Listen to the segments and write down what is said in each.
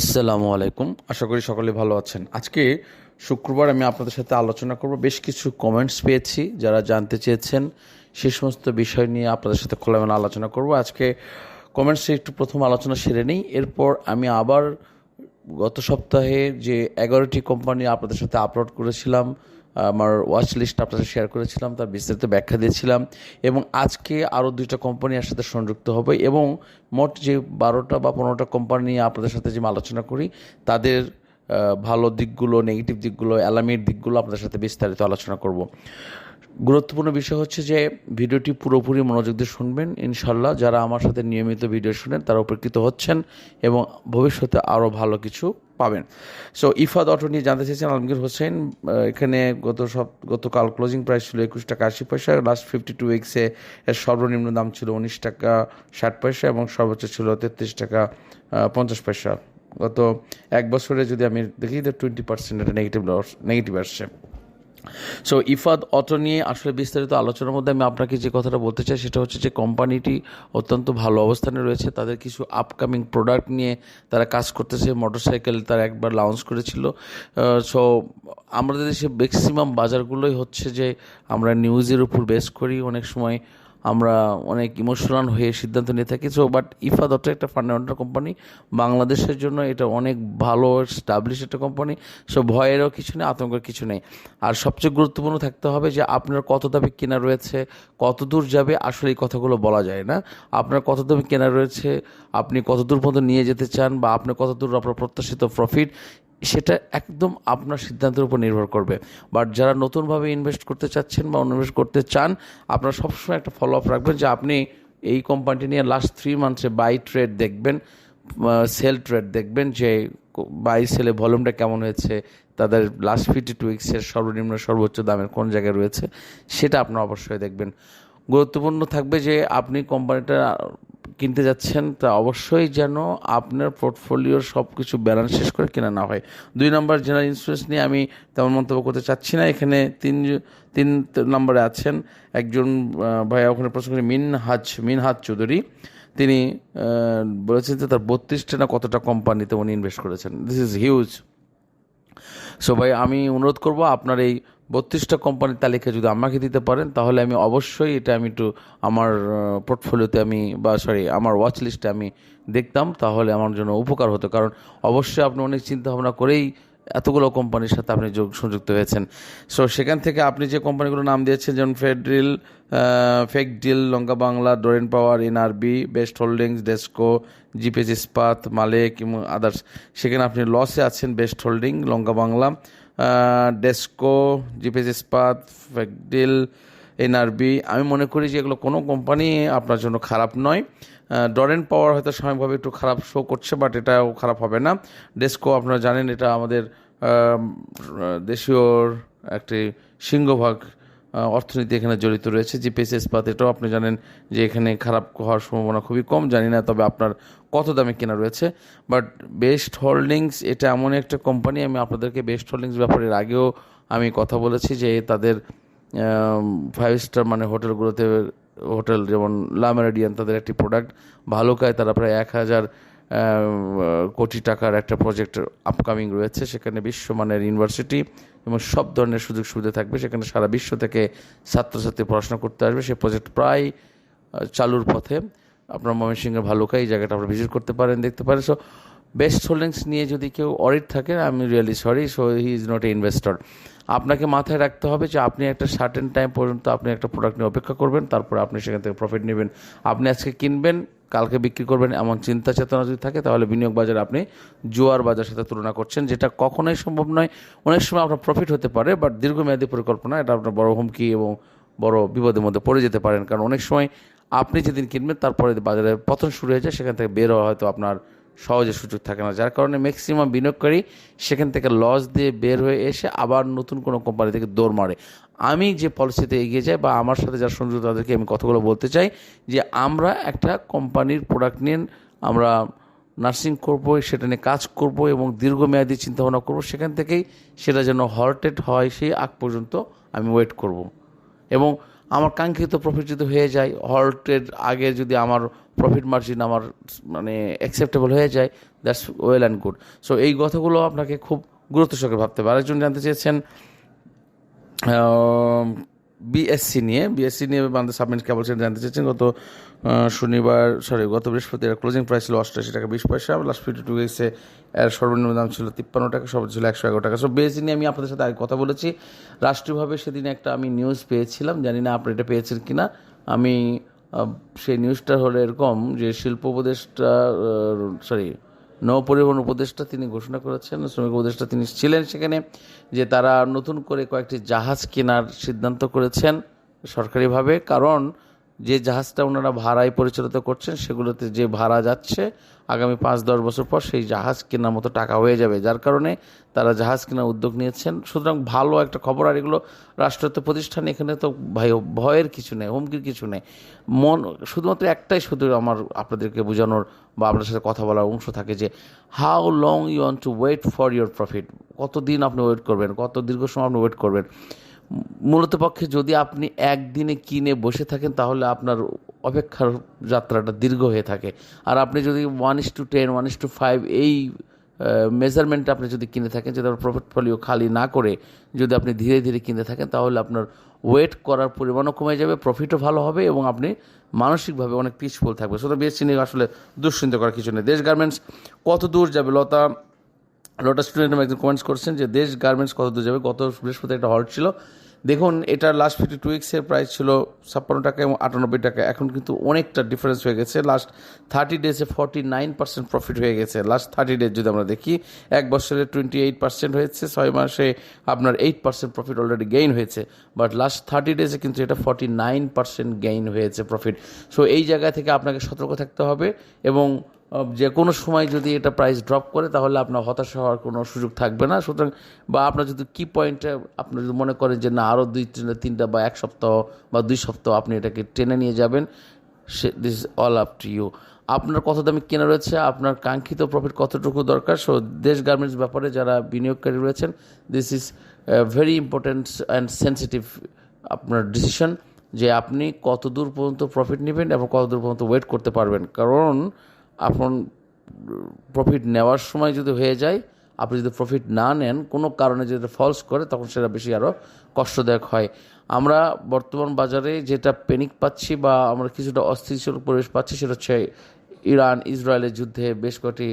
আসসালামু আলাইকুম। আশা করি সকলে ভালো আছেন। আজকে শুক্রবার আমি আপনাদের সাথে আলোচনা করব। বেশ কিছু কমেন্টস পেয়েছি, যারা জানতে চেয়েছেন সে সমস্ত বিষয় নিয়ে আপনাদের সাথে খোলামেলা আলোচনা করব। আজকে কমেন্টসে একটু প্রথম আলোচনা সেরে নিই। এরপর আমি আবার গত সপ্তাহে যে এগারোটি কোম্পানি আপনাদের সাথে আপলোড করেছিলাম আমার ওয়াচ লিস্ট আপনার সাথে শেয়ার করেছিলাম, তার বিস্তারিত ব্যাখ্যা দিয়েছিলাম এবং আজকে আরও দুইটা কোম্পানি এর সাথে সংযুক্ত হবে এবং মোট যে বারোটা বা পনেরোটা কোম্পানি নিয়ে আপনাদের সাথে যে আলোচনা করি, তাদের ভালো দিকগুলো নেগেটিভ দিকগুলো অ্যালামির দিকগুলো আপনাদের সাথে বিস্তারিত আলোচনা করব। গুরুত্বপূর্ণ বিষয় হচ্ছে যে ভিডিওটি পুরোপুরি মনোযোগ দিয়ে শুনবেন ইনশাল্লাহ যারা আমার সাথে নিয়মিত ভিডিও শুনেন তারা উপকৃত হচ্ছেন এবং ভবিষ্যতে আরও ভালো কিছু পাবেন। সো ইফাদ অটো নিয়ে জানতে চেয়েছেন আলমগীর হোসেন এখানে গত সব, গতকাল ক্লোজিং প্রাইস ছিল একুশ টাকা আশি পয়সা লাস্ট ফিফটি টু উইক্সে এর সর্বনিম্ন দাম ছিল উনিশ টাকা ষাট পয়সা এবং সর্বোচ্চ ছিল তেত্রিশ টাকা পঞ্চাশ পয়সা। গত এক বছরে যদি আমি দেখি তো টোয়েন্টি পার্সেন্ট এটা নেগেটিভ লস নেগেটিভ আসছে। সো ইফাদ অটো নিয়ে আসলে বিস্তারিত আলোচনার মধ্যে আমি আপনাকে যে কথাটা বলতে চাই সেটা হচ্ছে যে কোম্পানিটি অত্যন্ত ভালো অবস্থানে রয়েছে। তাদের কিছু আপকামিং প্রোডাক্ট নিয়ে তারা কাজ করতেছে। মোটরসাইকেল তারা একবার লঞ্চ করেছিল। সো আমাদের দেশে ম্যাক্সিমাম বাজারগুলোই হচ্ছে যে আমরা নিউজের উপর বেস করি। অনেক সময় আমরা অনেক ইমোশনাল হয়ে সিদ্ধান্ত নিয়ে থাকি। সো বাট ইফা দত্ত একটা ফান্ডামেন্টাল কোম্পানি বাংলাদেশের জন্য এটা অনেক ভালো স্টাবলিশ একটা কোম্পানি সো ভয়েরও কিছু নেই, আতঙ্কের কিছু নেই। আর সবচেয়ে গুরুত্বপূর্ণ থাকতে হবে যে, আপনার কত দামে কেনা রয়েছে, কত দূর যাবে, আসলে এই কথাগুলো বলা যায় না। আপনার কত দামে কেনা রয়েছে, আপনি কত দূর পর্যন্ত নিয়ে যেতে চান, বা আপনি কত দূর আপনার প্রত্যাশিত প্রফিট সেটা একদম আপনার সিদ্ধান্তের উপর নির্ভর করবে। বাট যারা নতুনভাবে ইনভেস্ট করতে চাচ্ছেন বা ইনভেস্ট করতে চান, আপনারা সবসময় একটা ফলো আপ রাখবেন যে আপনি এই কোম্পানিটি নিয়ে লাস্ট থ্রি মান্থসে বাই ট্রেড দেখবেন সেল ট্রেড দেখবেন যে বাই সেলে ভলিউমটা কেমন হয়েছে, তাদের লাস্ট ফিফটি টু উইক্সের সর্বনিম্ন সর্বোচ্চ দামের কোন জায়গায় রয়েছে, সেটা আপনারা অবশ্যই দেখবেন। গুরুত্বপূর্ণ থাকবে যে আপনি কোম্পানিটা কিনতে যাচ্ছেন, তা অবশ্যই যেন আপনার পোর্টফোলিওর সব কিছু ব্যালেন্স শেষ করে কেনা না হয়। দুই নম্বর জেনারেল ইন্স্যুরেন্স নিয়ে আমি তেমন মন্তব্য করতে চাচ্ছি না। এখানে তিন তিন নম্বরে আছেন একজন ভাইয়া ওখানে প্রশ্ন করি মিন হাজ মিন হাজ চৌধুরী। তিনি বলেছেন যে তার বত্রিশটা না কতটা কোম্পানিতে উনি ইনভেস্ট করেছেন। দিস ইজ হিউজ সো ভাই, আমি অনুরোধ করব আপনার এই বত্রিশটা কোম্পানির তালিকা যদি আমাকে দিতে পারেন, তাহলে আমি অবশ্যই এটা আমি একটু আমার পোর্টফোলিওতে আমি বা সরি আমার ওয়াচ লিস্টে আমি দেখতাম, তাহলে আমার জন্য উপকার হতো। কারণ অবশ্যই আপনি অনেক চিন্তা ভাবনা করেই এতগুলো কোম্পানির সাথে আপনি যোগ, সংযুক্ত হয়েছেন। সো সেখান থেকে আপনি যে কোম্পানিগুলোর নাম দিয়েছেন, যেমন ফেডরিল ফেক deal Lanka Bangla Doreen power NRB best holdings DESCO GPS Ispat Malek এবং আদার্স সেখানে আপনি লসে আছেন best holding Lanka Bangla. DESCO GPS Ispat ফ্যাকডিল NRB আমি মনে করি যে এগুলো কোনো কোম্পানি আপনার জন্য খারাপ নয়। ডরেন পাওয়ার হয়তো সাময়িকভাবে একটু খারাপ শো করছে বাট এটাও খারাপ হবে না। ডেস্কো আপনারা জানেন, এটা আমাদের দেশীয় একটি সিংহভাগ অর্থনীতি এখানে জড়িত রয়েছে জিপিএস ইস্পাত এটাও আপনি জানেন যে এখানে খারাপ হওয়ার সম্ভাবনা খুবই কম, জানি না তবে আপনার কত দামে কেনা রয়েছে। বাট বেস্ট হোল্ডিংস এটা এমন একটা কোম্পানি আমি আপনাদেরকে বেস্ট হোল্ডিংস ব্যাপারে আগেও আমি কথা বলেছি যে তাদের ফাইভ স্টার মানে হোটেলগুলোতে হোটেল যেমন লামেরিডিয়ান তাদের একটি প্রোডাক্ট ভালুকায় তারা প্রায় এক হাজার কোটি টাকার একটা প্রজেক্ট আপকামিং রয়েছে, সেখানে বিশ্বমানের ইউনিভার্সিটি এবং সব ধরনের সুযোগ সুবিধা থাকবে। সেখানে সারা বিশ্ব থেকে ছাত্রছাত্রী পড়াশোনা করতে আসবে। সে প্রজেক্ট প্রায় চালুর পথে। আপনার ময়মনসিংহের ভালুকা এই জায়গাটা আপনার ভিজিট করতে পারেন, দেখতে পারেন। সো বেস্ট হোল্ডিংস নিয়ে যদি কেউ অডিট থাকে আমি really sorry so he is not a investor আপনাকে মাথায় রাখতে হবে যে আপনি একটা সার্টেন টাইম পর্যন্ত আপনি একটা প্রোডাক্ট নিয়ে অপেক্ষা করবেন, তারপরে আপনি সেখান থেকে প্রফিট নেবেন। আপনি আজকে কিনবেন, কালকে বিক্রি করবেন, এমন চিন্তা চেতনা যদি থাকে, তাহলে বিনিয়োগ বাজারে আপনি জোয়ার বাজার সাথে তুলনা করছেন, যেটা কখনোই সম্ভব নয়। অনেক সময় আপনার প্রফিট হতে পারে বাট দীর্ঘমেয়াদী পরিকল্পনা, এটা আপনার বড় হুমকি এবং বড় বিপদের মধ্যে পড়ে যেতে পারেন। কারণ অনেক সময় আপনি যেদিন কিনবেন, তারপরে বাজারে পতন শুরু হয়ে যায়, সেখান থেকে বের হওয়া হয়তো আপনার সহজে সুযোগ থাকে না। যার কারণে ম্যাক্সিমাম বিনিয়োগকারী সেখান থেকে লস দিয়ে বের হয়ে এসে আবার নতুন কোনো কোম্পানি থেকে দৌড় মারে। আমি যে পলিসিতে এগিয়ে যাই বা আমার সাথে যারা সংযুক্ত তাদেরকে আমি কথাগুলো বলতে চাই যে আমরা একটা কোম্পানির প্রোডাক্ট নিয়ে আমরা নার্সিং করব, সেটা নিয়ে কাজ করব এবং দীর্ঘমেয়াদী চিন্তাভাবনা করব, সেখান থেকেই সেটা যেন হর্টেড হয় সেই আগ পর্যন্ত আমি ওয়েট করব। এবং আমার কাঙ্ক্ষিত প্রফিট যদি হয়ে যায় হল্টের আগে যদি আমার প্রফিট মার্জিন আমার মানে অ্যাকসেপ্টেবল হয়ে যায় that's well and good so এই কথাগুলো আপনাকে খুব গুরুত্ব সহকারে ভাবতে হবে। আরেকজন জানতে চেয়েছেন বিএসসি নিয়ে বিএসসি নিয়ে বাংলাদেশ সাবমেন্ট কেবল সেটা জানতে চেয়েছেন গত শনিবার সরি গত বৃহস্পতিবার ক্লোজিং প্রাইস ছিল অষ্টাশি টাকা বিশ পয়সা। লাস্ট ফিফটি টু এসে এর সর্বনিম্ন দাম ছিল তিপ্পান্ন টাকা, সর্বোচ্চ ছিল একশো এগারো টাকা। সো বিএসসি নিয়ে আমি আপনাদের সাথে আগে কথা বলেছি। রাষ্ট্রীয়ভাবে সেদিন একটা আমি নিউজ পেয়েছিলাম। জানি না আপনি এটা পেয়েছেন কি না আমি সেই নিউজটা হলো এরকম যে শিল্প উপদেষ্টা সরি নৌ পরিবহন উপদেষ্টা তিনি ঘোষণা করেছেন, শ্রমিক উপদেষ্টা তিনি ছিলেন সেখানে, যে তারা নতুন করে কয়েকটি জাহাজ কেনার সিদ্ধান্ত করেছেন সরকারিভাবে। কারণ যে জাহাজটা ওনারা ভাড়ায় পরিচালিত করছেন, সেগুলোতে যে ভাড়া যাচ্ছে, আগামী পাঁচ দশ বছর পর সেই জাহাজ কেনার মতো টাকা হয়ে যাবে। যার কারণে তারা জাহাজ কেনার উদ্যোগ নিয়েছেন। সুতরাং ভালো একটা খবর, আর এগুলো রাষ্ট্রায়ত্ত প্রতিষ্ঠান এখানে তো ভাই ভয়ের কিছু নেই, হুমকির কিছু নেই। মন, শুধুমাত্র একটাই শুধু আমার আপনাদেরকে বোঝানোর বা আপনার সাথে কথা বলার অংশ থাকে যে how long you want to wait for your profit কতদিন আপনি ওয়েট করবেন? কত দীর্ঘ সময় আপনি ওয়েট করবেন? মূলত পক্ষে যদি আপনি একদিনে কিনে বসে থাকেন, তাহলে আপনার অপেক্ষার যাত্রাটা দীর্ঘ হয়ে থাকে। আর আপনি যদি one is to ten one is to five এই মেজারমেন্টে আপনি যদি কিনে থাকেন, যদি আপনার পোর্টফোলিও খালি না করে যদি আপনি ধীরে ধীরে কিনতে থাকেন, তাহলে আপনার ওয়েট করার পরিমাণও কমে যাবে প্রফিটও ভালো হবে এবং আপনি মানসিকভাবে অনেক পিসফুল থাকবে সুতরাং বিএসসি নিয়ে আসলে দুশ্চিন্তা করার কিছু নেই। দেশ গার্মেন্টস কত দূর যাবে লতা? লটা স্টুডেন্ট একজন কমেন্টস করছেন যে, দেশ গার্মেন্টস কত দূর যাবে? গত বৃহস্পতি একটা হল্ট ছিল। দেখুন এটা লাস্ট ফিফটি টু উইক্সের প্রাইস ছিল ছাপ্পান্ন টাকা এবং আটানব্বই টাকা। এখন কিন্তু অনেকটা ডিফারেন্স হয়ে গেছে। লাস্ট থার্টি ডেজে ফর্টি নাইন পার্সেন্ট প্রফিট হয়ে গেছে। লাস্ট থার্টি ডেজ যদি আমরা দেখি, এক বছরে টোয়েন্টি এইট পার্সেন্ট হয়েছে, ছয় মাসে আপনার eight percent profit already gain হয়েছে। বাট লাস্ট থার্টি ডেজে কিন্তু এটা ফর্টি নাইন পার্সেন্ট গেইন হয়েছে প্রফিট সো এই জায়গা থেকে আপনাকে সতর্ক থাকতে হবে এবং যে কোনো সময় যদি এটা প্রাইস ড্রপ করে, তাহলে আপনার হতাশা হওয়ার কোনো সুযোগ থাকবে না। সুতরাং, বা আপনার যদি কি পয়েন্টে আপনি যদি মনে করেন যে না আরও দুই, তিনটা তিনটা বা এক সপ্তাহ বা দুই সপ্তাহ আপনি এটাকে টেনে নিয়ে যাবেন, say this all up to you আপনার কত দামে কেনা রয়েছে, আপনার কাঙ্ক্ষিত প্রফিট কতটুকু দরকার সো দেশ গার্মেন্টস ব্যাপারে যারা বিনিয়োগকারী রয়েছেন this is very important and sensitive আপনার ডিসিশন যে আপনি কত দূর পর্যন্ত প্রফিট নেবেন এবং কত দূর পর্যন্ত ওয়েট করতে পারবেন। কারণ আপন প্রফিট নেওয়ার সময় যদি হয়ে যায়, আপনি যদি প্রফিট না নেন, কোনো কারণে যদি ফলস করে, তখন সেটা বেশি আরও কষ্টদায়ক হয়। আমরা বর্তমান বাজারে যেটা প্যানিক পাচ্ছি বা আমরা কিছুটা অস্থিতিশীল পরিবেশ পাচ্ছি, সেটা হচ্ছে ইরান, ইসরায়েলের যুদ্ধে বেশ কয়েকটি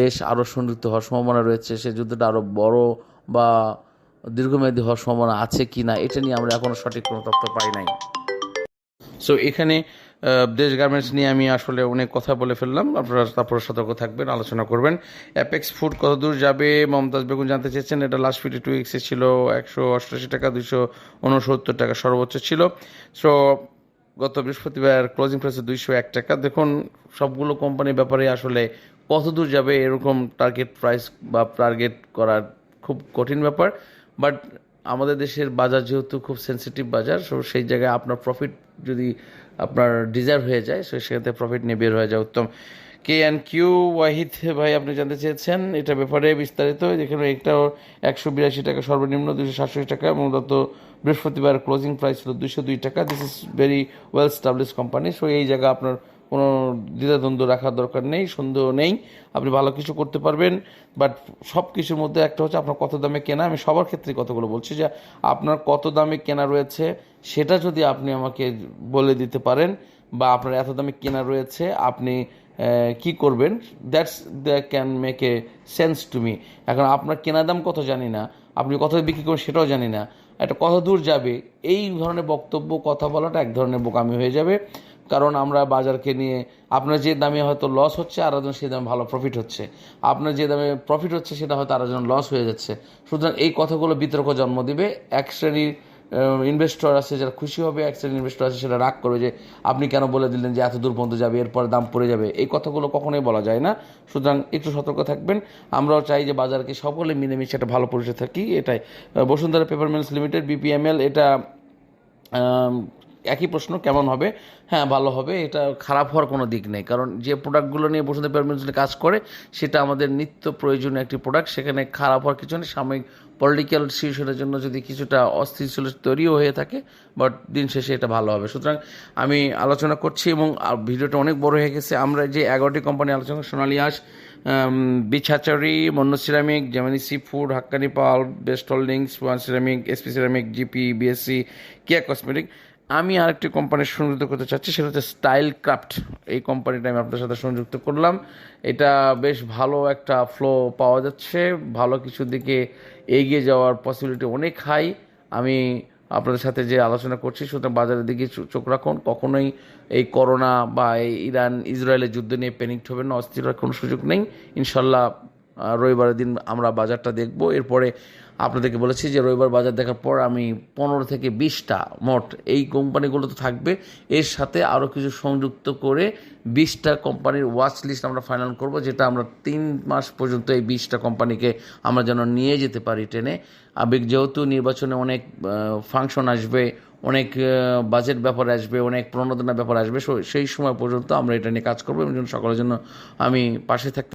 দেশ আরও সংযুক্ত হওয়ার সম্ভাবনা রয়েছে। সে যুদ্ধটা আরও বড় বা দীর্ঘমেয়াদী হওয়ার সম্ভাবনা আছে কি না এটা নিয়ে আমরা এখনও সঠিক কোনো তথ্য পাই নাই। সো এখানে দেশ গার্মেন্টস নিয়ে আমি আসলে অনেক কথা বলে ফেললাম। আপনারা তারপরে সতর্ক থাকবেন, আলোচনা করবেন। অ্যাপেক্স ফুড কত দূর যাবে? মমতাজ বেগুন জানতে চেয়েছেন, এটা লাস্ট ফিফটি টু উইক্সে ছিল, একশো অষ্টআশি টাকা, দুইশো উনসত্তর টাকা সর্বোচ্চ ছিল। সো গত বৃহস্পতিবার ক্লোজিং প্রাইসে দুইশো এক টাকা। দেখুন, সবগুলো কোম্পানির ব্যাপারে আসলে কত দূর যাবে, এরকম টার্গেট প্রাইস বা টার্গেট করার খুব কঠিন ব্যাপার। বাট আমাদের দেশের বাজার যেহেতু খুব সেন্সিটিভ বাজার সো সেই জায়গায় আপনার প্রফিট যদি আপনার ডিজার্ভ হয়ে যায় সো সেক্ষেত্রে প্রফিট নিয়ে বের হয়ে যায় উত্তম। কে অ্যান্ড কিউ ওয়াহিদ ভাই, আপনি জানতে চেয়েছেন, এটা ব্যাপারে বিস্তারিত, যেখানে একটা একশো বিরাশি টাকা সর্বনিম্ন দুশো সাতষট্টি টাকা, এবং গত বৃহস্পতিবার ক্লোজিং প্রাইস ছিল দুশো দুই টাকা। This is very well establish company so এই জায়গা আপনার কোনো দ্বিধাদ্বন্দ্ব রাখার দরকার নেই, সন্দেহ নেই, আপনি ভালো কিছু করতে পারবেন বাট সব কিছুর মধ্যে একটা হচ্ছে আপনার কত দামে কেনা, আমি সবার ক্ষেত্রে কতগুলো বলছি যে আপনার কত দামে কেনা রয়েছে, সেটা যদি আপনি আমাকে বলে দিতে পারেন, বা আপনার এত দামে কেনা রয়েছে, আপনি কি করবেন that's the can make a sense to me এখন আপনার কেনা দাম কত জানি না, আপনি কত বিক্রি করবেন সেটাও জানি না এটা কত দূর যাবে, এই ধরনের বক্তব্য, কথা বলাটা এক ধরনের বোকামি হয়ে যাবে কারণ আমরা বাজারকে নিয়ে, আপনার যে দামে হয়তো লস হচ্ছে, আর একজন সে দামে ভালো প্রফিট হচ্ছে। আপনার যে দামে প্রফিট হচ্ছে, সেটা হয়তো আর একজন লস হয়ে যাচ্ছে। সুতরাং এই কথাগুলো বিতর্ক জন্ম দিবে। এক শ্রেণির ইনভেস্টর আছে যারা খুশি হবে, এক শ্রেণির ইনভেস্টর আছে সেটা রাগ করবে যে, আপনি কেন বলে দিলেন যে এত দূর পর্যন্ত যাবে, এরপরে দাম পড়ে যাবে? এই কথাগুলো কখনোই বলা যায় না। সুতরাং একটু সতর্ক থাকবেন। আমরাও চাই যে বাজারকে সকলে মিলেমিশে একটা ভালো পরিচয় থাকি। এটাই Bashundhara paper mills limited BPML এটা একই প্রশ্ন, কেমন হবে? হ্যাঁ ভালো হবে, এটা খারাপ হওয়ার কোনো দিক নেই। কারণ যে প্রোডাক্টগুলো নিয়ে বসন্ত পেপারমেন্টস কাজ করে, সেটা আমাদের নিত্য প্রয়োজনীয় একটি প্রোডাক্ট। সেখানে খারাপ হওয়ার কিছু নেই। সাময়িক পলিটিক্যাল সিচুয়েশনের জন্য যদি কিছুটা অস্থিতিশীল তৈরিও হয়ে থাকে বাট দিন শেষে এটা ভালো হবে। সুতরাং আমি আলোচনা করছি এবং ভিডিওটা অনেক বড় হয়ে গেছে। আমরা যে এগারোটি কোম্পানি আলোচনা Sonali Aansh beach hatchery Monno ceramic Gemini seafood Hakkani pulp best holdings one ceramic SP ceramic GP BSC Keya cosmetic আমি আরেকটি কোম্পানির সংযুক্ত করতে চাচ্ছি, সেটা হচ্ছে স্টাইল ক্রাফট এই কোম্পানিটা আমি আপনার সাথে সংযুক্ত করলাম। এটা বেশ ভালো একটা ফ্লো পাওয়া যাচ্ছে। ভালো কিছুর দিকে এগিয়ে যাওয়ার পসিবিলিটি অনেক হাই আমি আপনাদের সাথে যে আলোচনা করছি সুতরাং বাজারের দিকে চোখ রাখুন। কখনোই এই করোনা বা এই ইরান ইসরায়েলের যুদ্ধ নিয়ে প্যানিকড হবেন না, অস্থির কোনো সুযোগ নেই। ইনশাল্লাহ রবিবারের দিন আমরা বাজারটা দেখব। এরপরে আপনাদেরকে বলেছি যে রবিবার বাজার দেখার পর আমি পনেরো থেকে বিশটা মোট এই কোম্পানিগুলো তো থাকবে। এর সাথে আরও কিছু সংযুক্ত করে বিশটা কোম্পানির ওয়াচ লিস্ট আমরা ফাইনাল করব, যেটা আমরা তিন মাস পর্যন্ত এই বিশটা কোম্পানিকে আমরা যেন নিয়ে যেতে পারি ট্রেনে। আবেগ, যেহেতু নির্বাচনে অনেক ফাংশন আসবে, অনেক বাজেট ব্যাপার আসবে, অনেক প্রণোদনার ব্যাপার আসবে সেই সময় পর্যন্ত আমরা এটা নিয়ে কাজ করব এবং সকলের জন্য আমি পাশে থাকতে